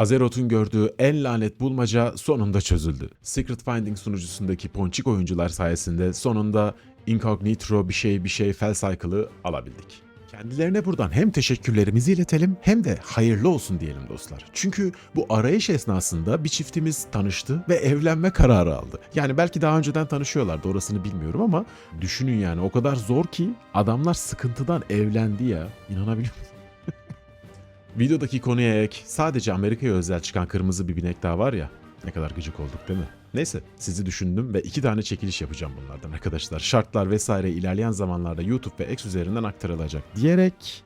Azeroth'un gördüğü en lanet bulmaca sonunda çözüldü. Secret Finding sunucusundaki ponçik oyuncular sayesinde sonunda Incognito bir şey bir şey Fel Cycle'ı alabildik. Kendilerine buradan hem teşekkürlerimizi iletelim hem de hayırlı olsun diyelim dostlar. Çünkü bu arayış esnasında bir çiftimiz tanıştı ve evlenme kararı aldı. Yani belki daha önceden tanışıyorlardı orasını bilmiyorum ama düşünün yani o kadar zor ki adamlar sıkıntıdan evlendi ya. İnanabiliyor musun? Videodaki konuya ek sadece Amerika'ya özel çıkan kırmızı bir binek daha var ya. Ne kadar gıcık olduk değil mi? Neyse sizi düşündüm ve iki tane çekiliş yapacağım bunlardan arkadaşlar. Şartlar vesaire ilerleyen zamanlarda YouTube ve X üzerinden aktarılacak diyerek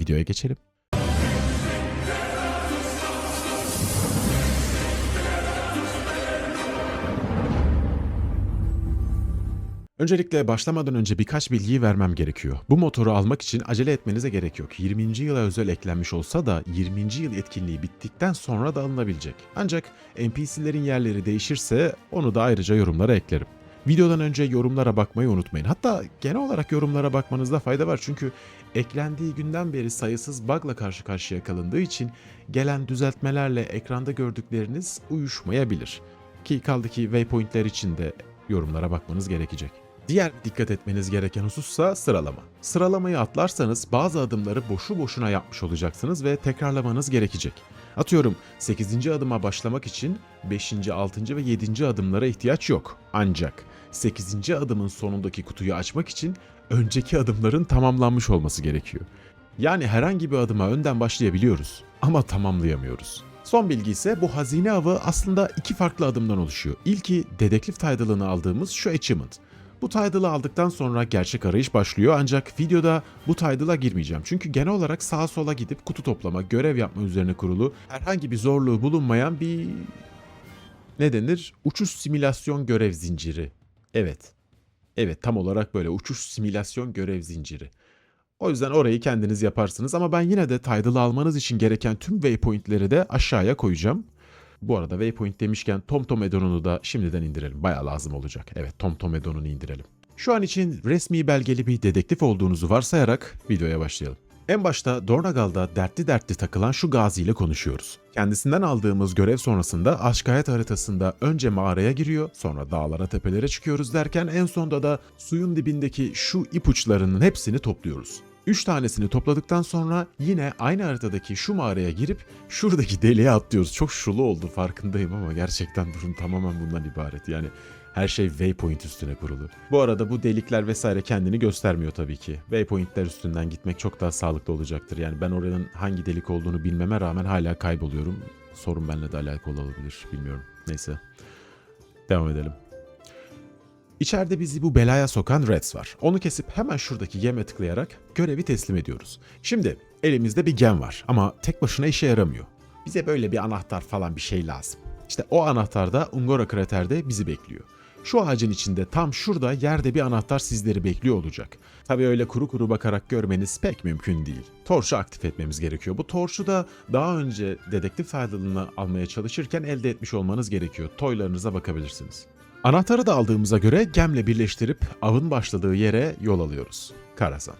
videoya geçelim. Öncelikle başlamadan önce birkaç bilgiyi vermem gerekiyor. Bu motoru almak için acele etmenize gerek yok. 20. yıla özel eklenmiş olsa da 20. yıl etkinliği bittikten sonra da alınabilecek. Ancak NPC'lerin yerleri değişirse onu da ayrıca yorumlara eklerim. Videodan önce yorumlara bakmayı unutmayın. Hatta genel olarak yorumlara bakmanızda fayda var çünkü eklendiği günden beri sayısız bug'la karşı karşıya kalındığı için gelen düzeltmelerle ekranda gördükleriniz uyuşmayabilir. Ki kaldı ki waypointler için de yorumlara bakmanız gerekecek. Diğer dikkat etmeniz gereken husussa sıralama. Sıralamayı atlarsanız bazı adımları boşu boşuna yapmış olacaksınız ve tekrarlamanız gerekecek. Atıyorum 8. adıma başlamak için 5. 6. ve 7. adımlara ihtiyaç yok. Ancak 8. adımın sonundaki kutuyu açmak için önceki adımların tamamlanmış olması gerekiyor. Yani herhangi bir adıma önden başlayabiliyoruz ama tamamlayamıyoruz. Son bilgi ise bu hazine avı aslında iki farklı adımdan oluşuyor. İlki dedektif title'ını aldığımız şu achievement. Bu title'ı aldıktan sonra gerçek arayış başlıyor ancak videoda bu title'a girmeyeceğim. Çünkü genel olarak sağa sola gidip kutu toplama, görev yapma üzerine kurulu herhangi bir zorluğu bulunmayan bir ne denir? Uçuş simülasyon görev zinciri. Evet. Evet tam olarak böyle uçuş simülasyon görev zinciri. O yüzden orayı kendiniz yaparsınız ama ben yine de title'ı almanız için gereken tüm waypointleri de aşağıya koyacağım. Bu arada waypoint demişken TomTom Edon'unu da şimdiden indirelim. Baya lazım olacak. Evet TomTom Edon'unu indirelim. Şu an için resmi belgeli bir dedektif olduğunuzu varsayarak videoya başlayalım. En başta Dornagal'da dertli dertli takılan şu gazi ile konuşuyoruz. Kendisinden aldığımız görev sonrasında aşkayet haritasında önce mağaraya giriyor, sonra dağlara tepelere çıkıyoruz derken en sonda da suyun dibindeki şu ipuçlarının hepsini topluyoruz. 3 tanesini topladıktan sonra yine aynı haritadaki şu mağaraya girip şuradaki deliğe atlıyoruz. Çok şulu oldu farkındayım ama gerçekten durum tamamen bundan ibaret. Yani her şey waypoint üstüne kurulu. Bu arada bu delikler vesaire kendini göstermiyor tabii ki. Waypointler üstünden gitmek çok daha sağlıklı olacaktır. Yani ben oranın hangi delik olduğunu bilmeme rağmen hala kayboluyorum. Sorun benimle de alakalı olabilir bilmiyorum. Neyse. Devam edelim. İçeride bizi bu belaya sokan Reds var. Onu kesip hemen şuradaki geme tıklayarak görevi teslim ediyoruz. Şimdi elimizde bir gem var ama tek başına işe yaramıyor. Bize böyle bir anahtar falan bir şey lazım. İşte o anahtar da Ungora kraterde bizi bekliyor. Şu ağacın içinde tam şurada yerde bir anahtar sizleri bekliyor olacak. Tabi öyle kuru kuru bakarak görmeniz pek mümkün değil. Torç'u aktif etmemiz gerekiyor. Bu Torç'u da daha önce dedektif title'ını almaya çalışırken elde etmiş olmanız gerekiyor. Toylarınıza bakabilirsiniz. Anahtarı da aldığımıza göre gemle birleştirip avın başladığı yere yol alıyoruz. Karazan.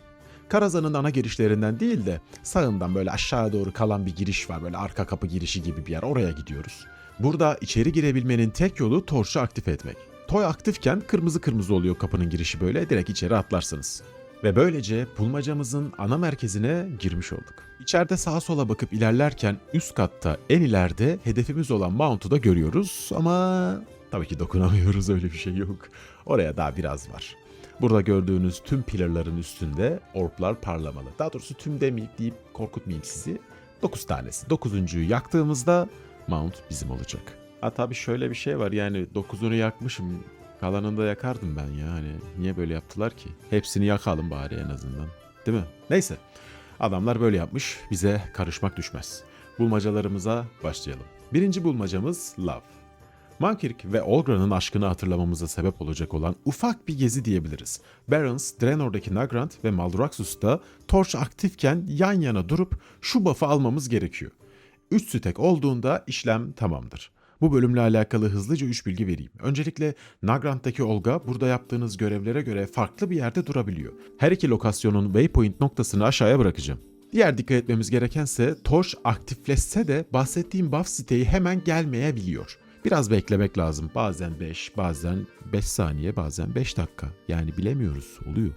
Karazan'ın ana girişlerinden değil de sağından böyle aşağı doğru kalan bir giriş var. Böyle arka kapı girişi gibi bir yer. Oraya gidiyoruz. Burada içeri girebilmenin tek yolu torçu aktif etmek. Toy aktifken kırmızı kırmızı oluyor kapının girişi böyle direkt içeri atlarsınız. Ve böylece bulmacamızın ana merkezine girmiş olduk. İçeride sağa sola bakıp ilerlerken üst katta en ileride hedefimiz olan Mount'u da görüyoruz ama tabii ki dokunamıyoruz öyle bir şey yok. Oraya daha biraz var. Burada gördüğünüz tüm pillarların üstünde orplar parlamalı. Daha doğrusu tüm demeyip deyip korkutmayayım sizi. 9 tanesi. 9.'yu yaktığımızda Mount bizim olacak. Ha tabii şöyle bir şey var yani 9'unu yakmışım. Kalanını da yakardım ben ya hani niye böyle yaptılar ki? Hepsini yakalım bari en azından. Değil mi? Neyse. Adamlar böyle yapmış. Bize karışmak düşmez. Bulmacalarımıza başlayalım. Birinci bulmacamız Love. Mankirk ve Olgra'nın aşkını hatırlamamıza sebep olacak olan ufak bir gezi diyebiliriz. Barons, Draenor'daki Nagrant ve Maldraxxus'ta Torch aktifken yan yana durup şu buff'ı almamız gerekiyor. 3 sütek olduğunda işlem tamamdır. Bu bölümle alakalı hızlıca 3 bilgi vereyim. Öncelikle Nagrant'taki Olga burada yaptığınız görevlere göre farklı bir yerde durabiliyor. Her iki lokasyonun waypoint noktasını aşağıya bırakacağım. Diğer dikkat etmemiz gerekense Torch aktifleşse de bahsettiğim buff siteyi hemen gelmeyebiliyor. Biraz beklemek lazım. Bazen 5, bazen 5 saniye, bazen 5 dakika. Yani bilemiyoruz. Oluyor.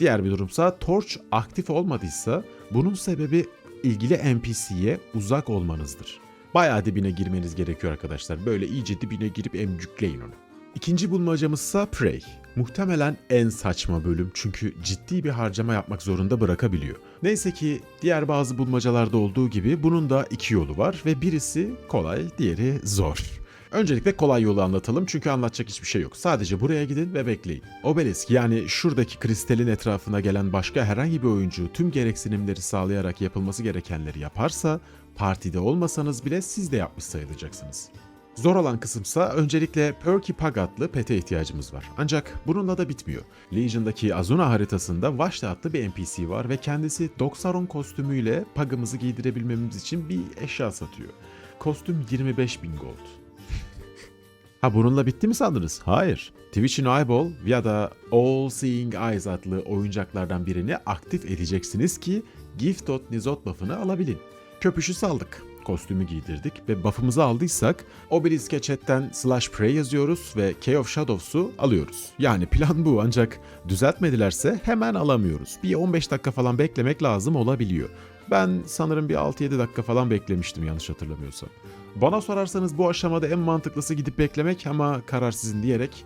Diğer bir durumsa Torch aktif olmadıysa bunun sebebi ilgili NPC'ye uzak olmanızdır. Bayağı dibine girmeniz gerekiyor arkadaşlar. Böyle iyice dibine girip emcükleyin onu. İkinci bulmacamızsa Prey. Muhtemelen en saçma bölüm çünkü ciddi bir harcama yapmak zorunda bırakabiliyor. Neyse ki diğer bazı bulmacalarda olduğu gibi bunun da iki yolu var ve birisi kolay, diğeri zor. Öncelikle kolay yolu anlatalım çünkü anlatacak hiçbir şey yok. Sadece buraya gidin ve bekleyin. Obelisk yani şuradaki kristalin etrafına gelen başka herhangi bir oyuncu tüm gereksinimleri sağlayarak yapılması gerekenleri yaparsa partide olmasanız bile siz de yapmış sayılacaksınız. Zor olan kısımsa öncelikle Perky Pug adlı pete ihtiyacımız var. Ancak bununla da bitmiyor. Legion'daki Azuna haritasında Vashti adlı bir NPC var ve kendisi Doxaron kostümüyle Pug'ımızı giydirebilmemiz için bir eşya satıyor. Kostüm 25 bin gold. Ha bununla bitti mi sandınız? Hayır. Twitch'in Eyeball ya da All Seeing Eyes adlı oyuncaklardan birini aktif edeceksiniz ki Gift Dot Nizot buff'ını alabilin. Köpüşü saldık. Kostümü giydirdik ve buff'ımızı aldıysak Obelisk'e chatten slash pray yazıyoruz ve Key of Shadows'u alıyoruz. Yani plan bu ancak düzeltmedilerse hemen alamıyoruz. Bir 15 dakika falan beklemek lazım olabiliyor. Ben sanırım bir 6-7 dakika falan beklemiştim yanlış hatırlamıyorsam. Bana sorarsanız bu aşamada en mantıklısı gidip beklemek ama karar sizin diyerek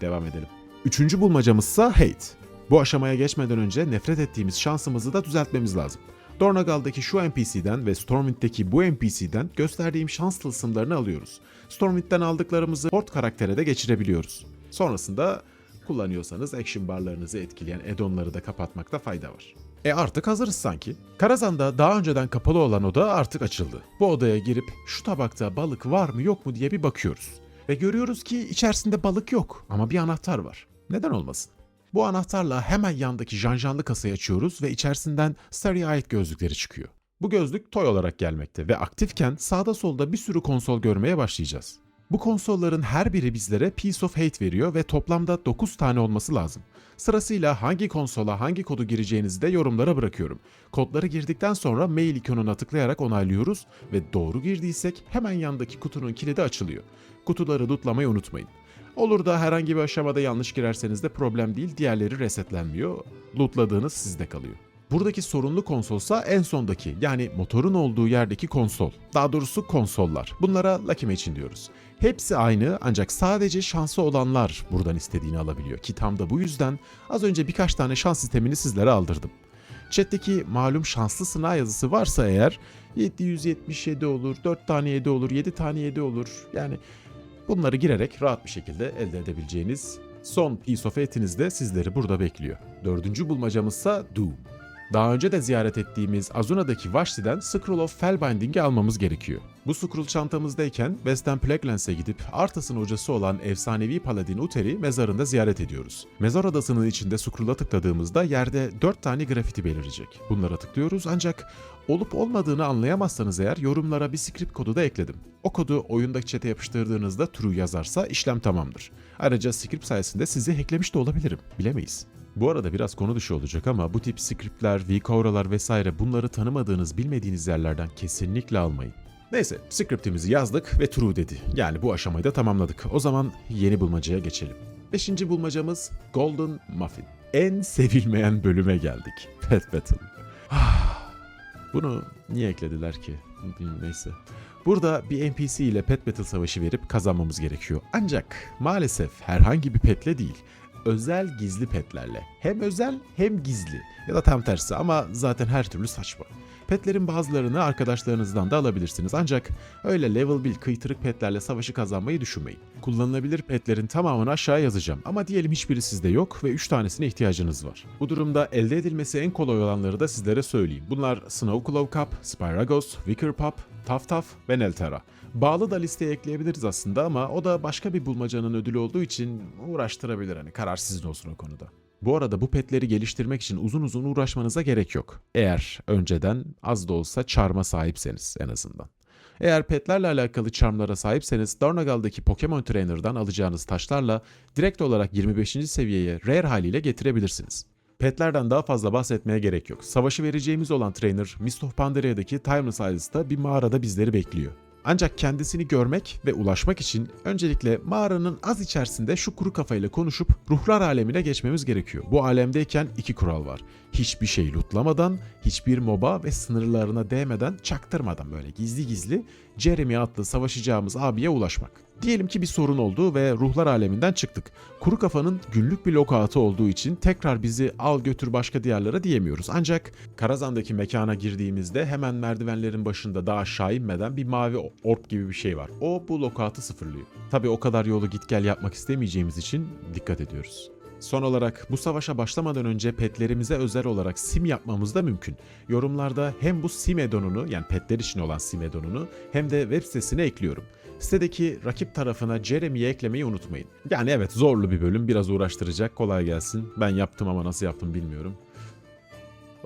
devam edelim. Üçüncü bulmacamızsa hate. Bu aşamaya geçmeden önce nefret ettiğimiz şansımızı da düzeltmemiz lazım. Dornagal'daki şu NPC'den ve Stormwind'deki bu NPC'den gösterdiğim şans tılsımlarını alıyoruz. Stormwind'den aldıklarımızı Hort karaktere de geçirebiliyoruz. Sonrasında kullanıyorsanız action barlarınızı etkileyen add-onları da kapatmakta fayda var. E artık hazırız sanki. Karazan'da daha önceden kapalı olan oda artık açıldı. Bu odaya girip şu tabakta balık var mı yok mu diye bir bakıyoruz. Ve görüyoruz ki içerisinde balık yok ama bir anahtar var. Neden olmasın? Bu anahtarla hemen yandaki janjanlı kasayı açıyoruz ve içerisinden Starry'e ait gözlükleri çıkıyor. Bu gözlük toy olarak gelmekte ve aktifken sağda solda bir sürü konsol görmeye başlayacağız. Bu konsolların her biri bizlere Piece of Hate veriyor ve toplamda 9 tane olması lazım. Sırasıyla hangi konsola hangi kodu gireceğinizi de yorumlara bırakıyorum. Kodları girdikten sonra mail ikonuna tıklayarak onaylıyoruz ve doğru girdiysek hemen yandaki kutunun kilidi açılıyor. Kutuları lootlamayı unutmayın. Olur da herhangi bir aşamada yanlış girerseniz de problem değil, diğerleri resetlenmiyor. Lootladığınız sizde kalıyor. Buradaki sorunlu konsolsa en sondaki yani motorun olduğu yerdeki konsol. Daha doğrusu konsollar. Bunlara Lucky Match'in diyoruz. Hepsi aynı ancak sadece şansı olanlar buradan istediğini alabiliyor. Ki tam da bu yüzden az önce birkaç tane şans sistemini sizlere aldırdım. Chat'teki malum şanslı sınav yazısı varsa eğer 777 olur, 4 tane 7 olur, 7 tane 7 olur. Yani bunları girerek rahat bir şekilde elde edebileceğiniz son piece of etiniz de sizleri burada bekliyor. Dördüncü bulmacamızsa Doom. Daha önce de ziyaret ettiğimiz Azuna'daki Vashti'den Scroll of Fellbinding'i almamız gerekiyor. Bu scroll çantamızdayken Western Plaguelands'e gidip Arthas'ın hocası olan efsanevi paladin Uther'i mezarında ziyaret ediyoruz. Mezar odasının içinde scroll'a tıkladığımızda yerde 4 tane grafiti belirecek. Bunlara tıklıyoruz ancak olup olmadığını anlayamazsanız eğer yorumlara bir script kodu da ekledim. O kodu oyundaki chat'e yapıştırdığınızda true yazarsa işlem tamamdır. Ayrıca script sayesinde sizi hacklemiş de olabilirim. Bilemeyiz. Bu arada biraz konu dışı olacak ama bu tip scriptler, vCore'lar vesaire bunları tanımadığınız, bilmediğiniz yerlerden kesinlikle almayın. Neyse, scriptimizi yazdık ve true dedi. Yani bu aşamayı da tamamladık. O zaman yeni bulmacaya geçelim. Beşinci bulmacamız Golden Muffin. En sevilmeyen bölüme geldik. Pet Battle. Bunu niye eklediler ki? Neyse. Burada bir NPC ile Pet Battle savaşı verip kazanmamız gerekiyor. Ancak maalesef herhangi bir petle değil özel gizli petlerle. Hem özel hem gizli. Ya da tam tersi ama zaten her türlü saçma. Petlerin bazılarını arkadaşlarınızdan da alabilirsiniz ancak öyle level 1 kıytırık petlerle savaşı kazanmayı düşünmeyin. Kullanılabilir petlerin tamamını aşağıya yazacağım ama diyelim hiçbiri sizde yok ve 3 tanesine ihtiyacınız var. Bu durumda elde edilmesi en kolay olanları da sizlere söyleyeyim. Bunlar Snowclaw Cup, Spyragos, Wicker Pup, Tough ve Neltera. Bağlı da listeye ekleyebiliriz aslında ama o da başka bir bulmacanın ödülü olduğu için uğraştırabilir hani karar sizin olsun o konuda. Bu arada bu petleri geliştirmek için uzun uzun uğraşmanıza gerek yok. Eğer önceden az da olsa charm'a sahipseniz en azından. Eğer petlerle alakalı charmlara sahipseniz Darnagal'daki Pokemon Trainer'dan alacağınız taşlarla direkt olarak 25. seviyeye rare haliyle getirebilirsiniz. Petlerden daha fazla bahsetmeye gerek yok. Savaşı vereceğimiz olan trainer Mist of Pandaria'daki Timeless Isles'ta bir mağarada bizleri bekliyor. Ancak kendisini görmek ve ulaşmak için öncelikle mağaranın az içerisinde şu kuru kafayla konuşup ruhlar alemine geçmemiz gerekiyor. Bu alemdeyken iki kural var. Hiçbir şey lootlamadan, hiçbir moba ve sınırlarına değmeden, çaktırmadan böyle gizli gizli Jeremy adlı savaşacağımız abiye ulaşmak. Diyelim ki bir sorun oldu ve ruhlar aleminden çıktık. Kuru kafanın günlük bir lokatı olduğu için tekrar bizi al götür başka diyarlara diyemiyoruz. Ancak Karazan'daki mekana girdiğimizde hemen merdivenlerin başında daha aşağı inmeden bir mavi orb gibi bir şey var. O bu lokatı sıfırlıyor. Tabi o kadar yolu git gel yapmak istemeyeceğimiz için dikkat ediyoruz. Son olarak bu savaşa başlamadan önce petlerimize özel olarak sim yapmamız da mümkün. Yorumlarda hem bu sim edonunu yani petler için olan sim edonunu hem de web sitesine ekliyorum. Sitedeki rakip tarafına Jeremy'yi eklemeyi unutmayın. Yani evet zorlu bir bölüm biraz uğraştıracak kolay gelsin. Ben yaptım ama nasıl yaptım bilmiyorum.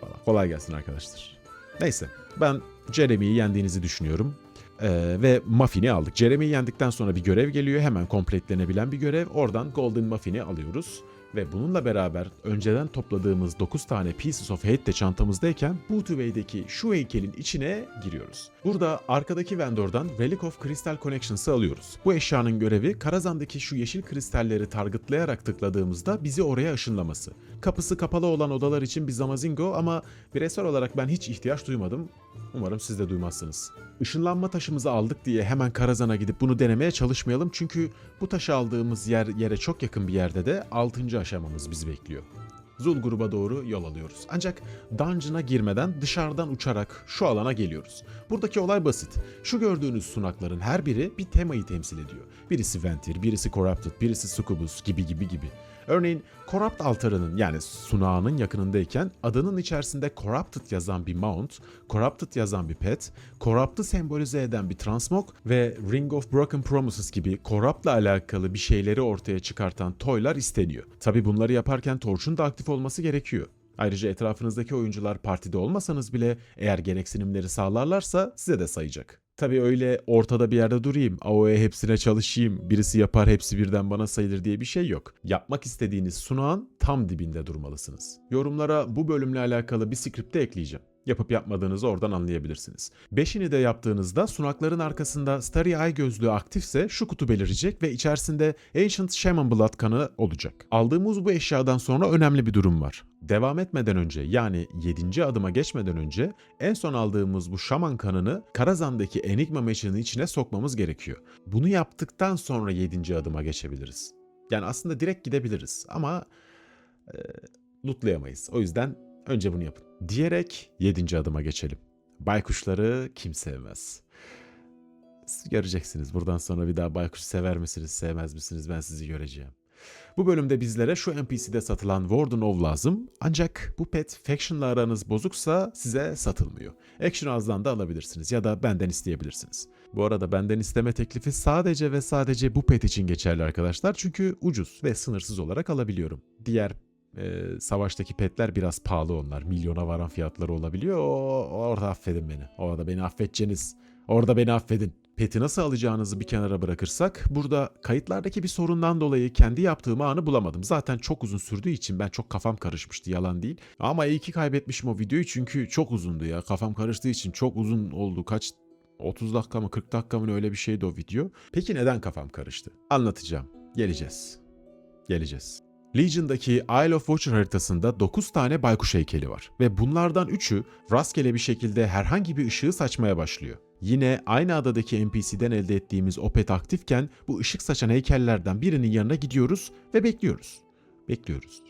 Valla kolay gelsin arkadaşlar. Neyse ben Jeremy'yi yendiğinizi düşünüyorum. Ee, ve Muffin'i aldık. Jeremy'yi yendikten sonra bir görev geliyor. Hemen kompletlenebilen bir görev. Oradan Golden Muffin'i alıyoruz. Ve bununla beraber önceden topladığımız 9 tane Pieces of Hate de çantamızdayken Boothway'deki şu heykelin içine giriyoruz. Burada arkadaki vendordan Relic of Crystal Connections'ı alıyoruz. Bu eşyanın görevi Karazan'daki şu yeşil kristalleri targetlayarak tıkladığımızda bizi oraya ışınlaması. Kapısı kapalı olan odalar için bir zamazingo ama bireysel olarak ben hiç ihtiyaç duymadım. Umarım siz de duymazsınız. Işınlanma taşımızı aldık diye hemen Karazan'a gidip bunu denemeye çalışmayalım çünkü bu taşı aldığımız yer yere çok yakın bir yerde de 6. aşamamız bizi bekliyor. Zul gruba doğru yol alıyoruz. Ancak dungeon'a girmeden dışarıdan uçarak şu alana geliyoruz. Buradaki olay basit. Şu gördüğünüz sunakların her biri bir temayı temsil ediyor. Birisi Ventir, birisi Corrupted, birisi Succubus gibi gibi gibi. Örneğin Corrupt altarının yani sunağının yakınındayken adının içerisinde Corrupted yazan bir mount, Corrupted yazan bir pet, Corrupt'ı sembolize eden bir transmog ve Ring of Broken Promises gibi Corrupt'la alakalı bir şeyleri ortaya çıkartan toylar isteniyor. Tabi bunları yaparken torçun da aktif olması gerekiyor. Ayrıca etrafınızdaki oyuncular partide olmasanız bile eğer gereksinimleri sağlarlarsa size de sayacak. Tabii öyle ortada bir yerde durayım, AOE hepsine çalışayım, birisi yapar hepsi birden bana sayılır diye bir şey yok. Yapmak istediğiniz sunağın tam dibinde durmalısınız. Yorumlara bu bölümle alakalı bir script de ekleyeceğim. Yapıp yapmadığınızı oradan anlayabilirsiniz. Beşini de yaptığınızda sunakların arkasında Starry Eye gözlüğü aktifse şu kutu belirecek ve içerisinde Ancient Shaman Blood kanı olacak. Aldığımız bu eşyadan sonra önemli bir durum var. Devam etmeden önce yani 7. adıma geçmeden önce en son aldığımız bu şaman kanını Karazan'daki Enigma meşinin içine sokmamız gerekiyor. Bunu yaptıktan sonra 7. adıma geçebiliriz. Yani aslında direkt gidebiliriz ama e, lootlayamayız. O yüzden önce bunu yapın. Diyerek 7. adıma geçelim. Baykuşları kim sevmez? Siz göreceksiniz. Buradan sonra bir daha baykuş sever misiniz, sevmez misiniz ben sizi göreceğim. Bu bölümde bizlere şu NPC'de satılan Warden of lazım. Ancak bu pet Faction'la aranız bozuksa size satılmıyor. Action House'dan da alabilirsiniz ya da benden isteyebilirsiniz. Bu arada benden isteme teklifi sadece ve sadece bu pet için geçerli arkadaşlar. Çünkü ucuz ve sınırsız olarak alabiliyorum. Diğer e, savaştaki petler biraz pahalı onlar. Milyona varan fiyatları olabiliyor. O, orada affedin beni. Orada beni affedeceğiniz. Orada beni affedin. Peti nasıl alacağınızı bir kenara bırakırsak burada kayıtlardaki bir sorundan dolayı kendi yaptığım anı bulamadım. Zaten çok uzun sürdüğü için ben çok kafam karışmıştı yalan değil. Ama iyi ki kaybetmişim o videoyu çünkü çok uzundu ya. Kafam karıştığı için çok uzun oldu. Kaç 30 dakika mı 40 dakika mı öyle bir şeydi o video. Peki neden kafam karıştı? Anlatacağım. Geleceğiz. Geleceğiz. Legion'daki Isle of Watcher haritasında 9 tane baykuş heykeli var ve bunlardan 3'ü rastgele bir şekilde herhangi bir ışığı saçmaya başlıyor. Yine aynı adadaki NPC'den elde ettiğimiz Opet aktifken bu ışık saçan heykellerden birinin yanına gidiyoruz ve bekliyoruz. Bekliyoruz.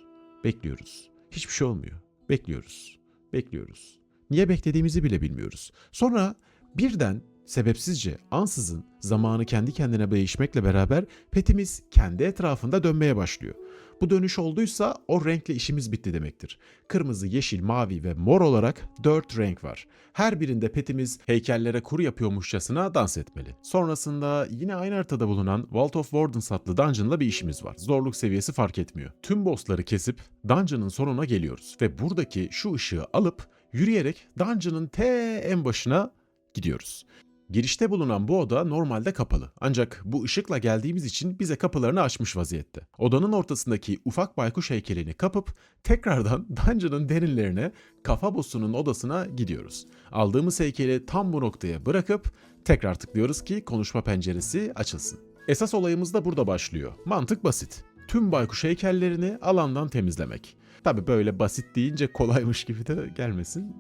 Bekliyoruz. Hiçbir şey olmuyor. Bekliyoruz. Bekliyoruz. Niye beklediğimizi bile bilmiyoruz. Sonra birden sebepsizce ansızın zamanı kendi kendine değişmekle beraber petimiz kendi etrafında dönmeye başlıyor. Bu dönüş olduysa o renkle işimiz bitti demektir. Kırmızı, yeşil, mavi ve mor olarak 4 renk var. Her birinde petimiz heykellere kuru yapıyormuşçasına dans etmeli. Sonrasında yine aynı haritada bulunan Vault of Wardens adlı dungeon'la bir işimiz var. Zorluk seviyesi fark etmiyor. Tüm bossları kesip dungeon'ın sonuna geliyoruz ve buradaki şu ışığı alıp yürüyerek dungeon'ın te en başına gidiyoruz. Girişte bulunan bu oda normalde kapalı. Ancak bu ışıkla geldiğimiz için bize kapılarını açmış vaziyette. Odanın ortasındaki ufak baykuş heykelini kapıp tekrardan dungeon'ın derinlerine kafa bossunun odasına gidiyoruz. Aldığımız heykeli tam bu noktaya bırakıp tekrar tıklıyoruz ki konuşma penceresi açılsın. Esas olayımız da burada başlıyor. Mantık basit. Tüm baykuş heykellerini alandan temizlemek. Tabi böyle basit deyince kolaymış gibi de gelmesin.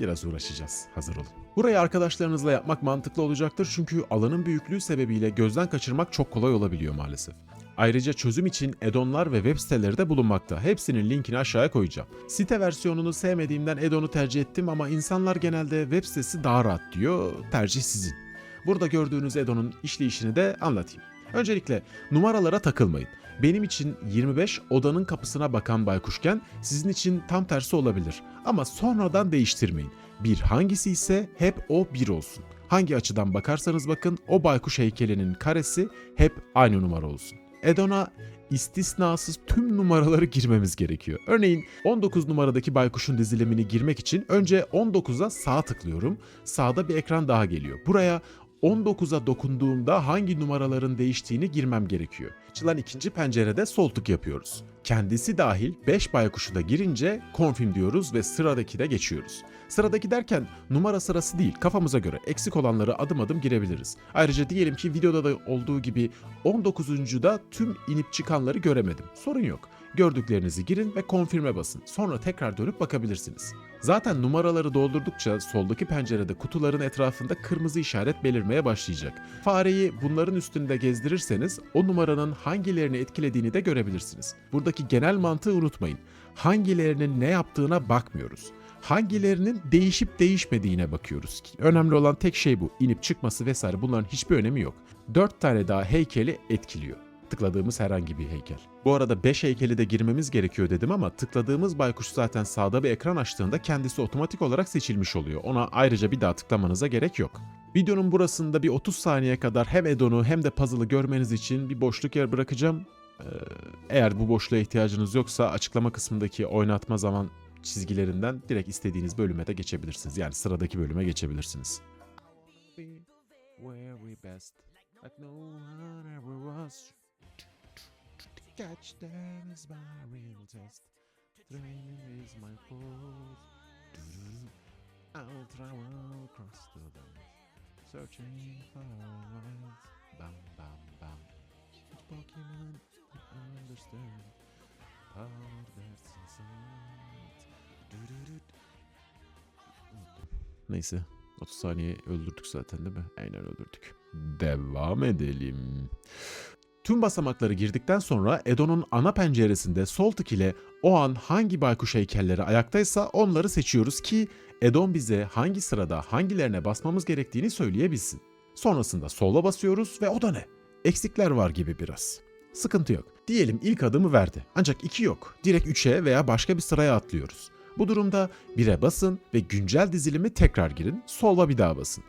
Biraz uğraşacağız. Hazır olun. Burayı arkadaşlarınızla yapmak mantıklı olacaktır çünkü alanın büyüklüğü sebebiyle gözden kaçırmak çok kolay olabiliyor maalesef. Ayrıca çözüm için add-onlar ve web siteleri de bulunmakta. Hepsinin linkini aşağıya koyacağım. Site versiyonunu sevmediğimden add-on'u tercih ettim ama insanlar genelde web sitesi daha rahat diyor. Tercih sizin. Burada gördüğünüz add-on'un işleyişini de anlatayım. Öncelikle numaralara takılmayın. Benim için 25 odanın kapısına bakan baykuşken sizin için tam tersi olabilir. Ama sonradan değiştirmeyin. Bir hangisi ise hep o bir olsun. Hangi açıdan bakarsanız bakın o baykuş heykelinin karesi hep aynı numara olsun. Edon'a istisnasız tüm numaraları girmemiz gerekiyor. Örneğin 19 numaradaki baykuşun dizilimini girmek için önce 19'a sağ tıklıyorum. Sağda bir ekran daha geliyor. Buraya 19'a dokunduğumda hangi numaraların değiştiğini girmem gerekiyor. Açılan ikinci pencerede sol tık yapıyoruz. Kendisi dahil 5 baykuşu da girince confirm diyoruz ve sıradaki de geçiyoruz. Sıradaki derken numara sırası değil kafamıza göre eksik olanları adım adım girebiliriz. Ayrıca diyelim ki videoda da olduğu gibi 19'uncuda tüm inip çıkanları göremedim. Sorun yok. Gördüklerinizi girin ve konfirme basın. Sonra tekrar dönüp bakabilirsiniz. Zaten numaraları doldurdukça soldaki pencerede kutuların etrafında kırmızı işaret belirmeye başlayacak. Fareyi bunların üstünde gezdirirseniz o numaranın hangilerini etkilediğini de görebilirsiniz. Buradaki genel mantığı unutmayın. Hangilerinin ne yaptığına bakmıyoruz. Hangilerinin değişip değişmediğine bakıyoruz. Önemli olan tek şey bu. İnip çıkması vesaire bunların hiçbir önemi yok. 4 tane daha heykeli etkiliyor tıkladığımız herhangi bir heykel. Bu arada 5 heykeli de girmemiz gerekiyor dedim ama tıkladığımız baykuş zaten sağda bir ekran açtığında kendisi otomatik olarak seçilmiş oluyor. Ona ayrıca bir daha tıklamanıza gerek yok. Videonun burasında bir 30 saniye kadar hem Edon'u hem de puzzle'ı görmeniz için bir boşluk yer bırakacağım. Ee, eğer bu boşluğa ihtiyacınız yoksa açıklama kısmındaki oynatma zaman çizgilerinden direkt istediğiniz bölüme de geçebilirsiniz. Yani sıradaki bölüme geçebilirsiniz. Catch them is my real test. Training is my force. I'll travel across the land, searching for light. Bam bam bam. Each Pokemon I understand. Power that's inside. Neyse. 30 saniye öldürdük zaten değil mi? Aynen öldürdük. Devam edelim. Tüm basamakları girdikten sonra Edon'un ana penceresinde sol tık ile o an hangi baykuş heykelleri ayaktaysa onları seçiyoruz ki Edon bize hangi sırada hangilerine basmamız gerektiğini söyleyebilsin. Sonrasında sola basıyoruz ve o da ne? Eksikler var gibi biraz. Sıkıntı yok. Diyelim ilk adımı verdi. Ancak iki yok. Direkt 3'e veya başka bir sıraya atlıyoruz. Bu durumda 1'e basın ve güncel dizilimi tekrar girin. Sola bir daha basın.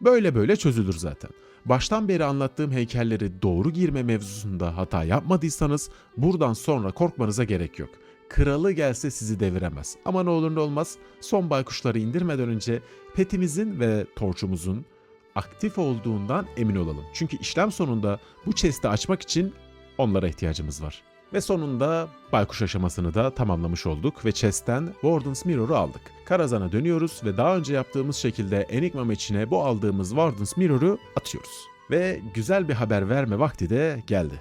Böyle böyle çözülür zaten. Baştan beri anlattığım heykelleri doğru girme mevzusunda hata yapmadıysanız buradan sonra korkmanıza gerek yok. Kralı gelse sizi deviremez. Ama ne olur ne olmaz son baykuşları indirmeden önce petimizin ve torçumuzun aktif olduğundan emin olalım. Çünkü işlem sonunda bu chest'i açmak için onlara ihtiyacımız var. Ve sonunda baykuş aşamasını da tamamlamış olduk ve chest'ten Warden's Mirror'ı aldık. Karazan'a dönüyoruz ve daha önce yaptığımız şekilde Enigma meçine bu aldığımız Warden's Mirror'ı atıyoruz. Ve güzel bir haber verme vakti de geldi.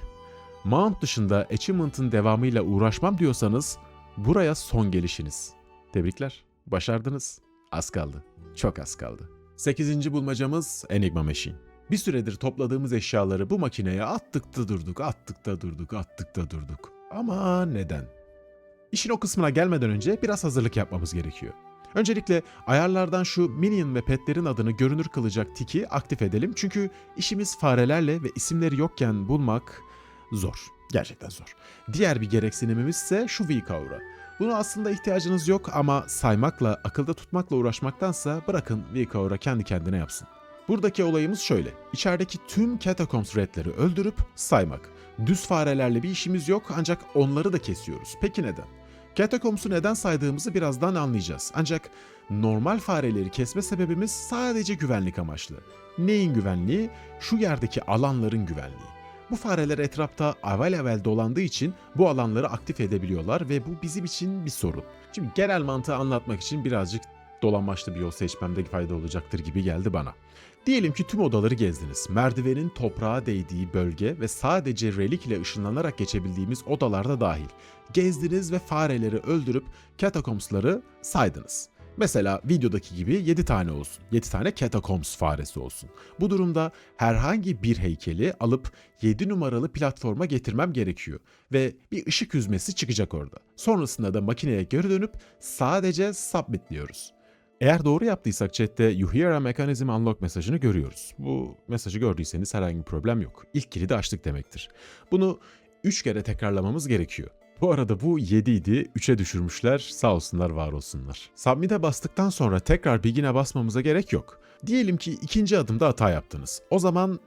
Mount dışında achievement'ın devamıyla uğraşmam diyorsanız buraya son gelişiniz. Tebrikler, başardınız. Az kaldı, çok az kaldı. 8. bulmacamız Enigma Machine. Bir süredir topladığımız eşyaları bu makineye attık da durduk, attık da durduk, attık da durduk. Ama neden? İşin o kısmına gelmeden önce biraz hazırlık yapmamız gerekiyor. Öncelikle ayarlardan şu minion ve petlerin adını görünür kılacak tiki aktif edelim. Çünkü işimiz farelerle ve isimleri yokken bulmak zor. Gerçekten zor. Diğer bir gereksinimimiz ise şu V-Cover'a. Buna aslında ihtiyacınız yok ama saymakla, akılda tutmakla uğraşmaktansa bırakın V-Cover'a kendi kendine yapsın. Buradaki olayımız şöyle. İçerideki tüm Catacombs redleri öldürüp saymak. Düz farelerle bir işimiz yok ancak onları da kesiyoruz. Peki neden? Catacombs'u neden saydığımızı birazdan anlayacağız. Ancak normal fareleri kesme sebebimiz sadece güvenlik amaçlı. Neyin güvenliği? Şu yerdeki alanların güvenliği. Bu fareler etrafta avel avel dolandığı için bu alanları aktif edebiliyorlar ve bu bizim için bir sorun. Şimdi genel mantığı anlatmak için birazcık dolanmaçlı bir yol seçmemde fayda olacaktır gibi geldi bana. Diyelim ki tüm odaları gezdiniz. Merdivenin toprağa değdiği bölge ve sadece relik ile ışınlanarak geçebildiğimiz odalarda dahil. Gezdiniz ve fareleri öldürüp catacombs'ları saydınız. Mesela videodaki gibi 7 tane olsun. 7 tane catacombs faresi olsun. Bu durumda herhangi bir heykeli alıp 7 numaralı platforma getirmem gerekiyor. Ve bir ışık hüzmesi çıkacak orada. Sonrasında da makineye geri dönüp sadece submit diyoruz. Eğer doğru yaptıysak chatte You hear a mechanism unlock mesajını görüyoruz. Bu mesajı gördüyseniz herhangi bir problem yok. İlk kilidi açtık demektir. Bunu 3 kere tekrarlamamız gerekiyor. Bu arada bu 7 idi, 3'e düşürmüşler. Sağ olsunlar, var olsunlar. Submit'e bastıktan sonra tekrar Begin'e basmamıza gerek yok. Diyelim ki ikinci adımda hata yaptınız. O zaman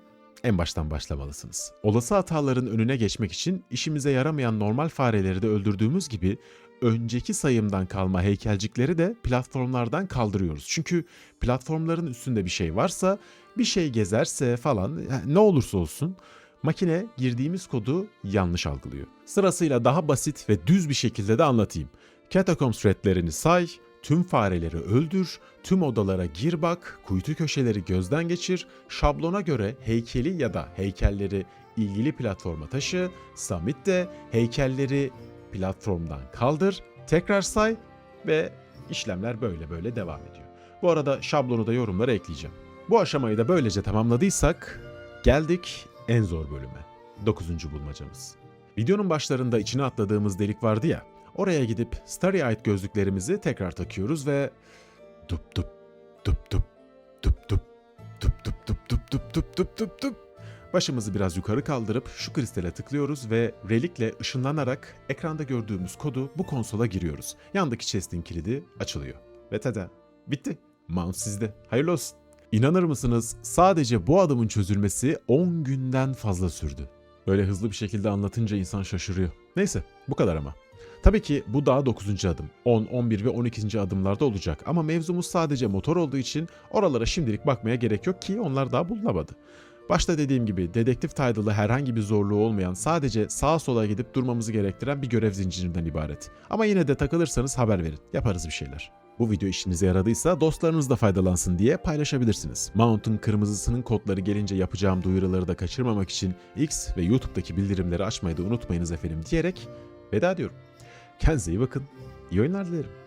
en baştan başlamalısınız. Olası hataların önüne geçmek için işimize yaramayan normal fareleri de öldürdüğümüz gibi önceki sayımdan kalma heykelcikleri de platformlardan kaldırıyoruz. Çünkü platformların üstünde bir şey varsa, bir şey gezerse falan ne olursa olsun makine girdiğimiz kodu yanlış algılıyor. Sırasıyla daha basit ve düz bir şekilde de anlatayım. Catacombs threadlerini say, tüm fareleri öldür, tüm odalara gir bak, kuytu köşeleri gözden geçir, şablona göre heykeli ya da heykelleri ilgili platforma taşı, summit de heykelleri platformdan kaldır, tekrar say ve işlemler böyle böyle devam ediyor. Bu arada şablonu da yorumlara ekleyeceğim. Bu aşamayı da böylece tamamladıysak geldik en zor bölüme. 9. bulmacamız. Videonun başlarında içine atladığımız delik vardı ya. Oraya gidip Starry'e ait gözlüklerimizi tekrar takıyoruz ve dup dup dup dup dup dup dup dup dup dup dup dup dup dup Başımızı biraz yukarı kaldırıp şu kristale tıklıyoruz ve relikle ışınlanarak ekranda gördüğümüz kodu bu konsola giriyoruz. Yandaki chest'in kilidi açılıyor. Ve tada bitti. Mount sizde. Hayırlı olsun. İnanır mısınız sadece bu adımın çözülmesi 10 günden fazla sürdü. Böyle hızlı bir şekilde anlatınca insan şaşırıyor. Neyse bu kadar ama. Tabii ki bu daha 9. adım. 10, 11 ve 12. adımlarda olacak ama mevzumuz sadece motor olduğu için oralara şimdilik bakmaya gerek yok ki onlar daha bulunamadı. Başta dediğim gibi dedektif title'ı herhangi bir zorluğu olmayan sadece sağa sola gidip durmamızı gerektiren bir görev zincirinden ibaret. Ama yine de takılırsanız haber verin. Yaparız bir şeyler. Bu video işinize yaradıysa dostlarınız da faydalansın diye paylaşabilirsiniz. Mount'un kırmızısının kodları gelince yapacağım duyuruları da kaçırmamak için X ve YouTube'daki bildirimleri açmayı da unutmayınız efendim diyerek veda ediyorum. Kendinize iyi bakın. İyi oyunlar dilerim.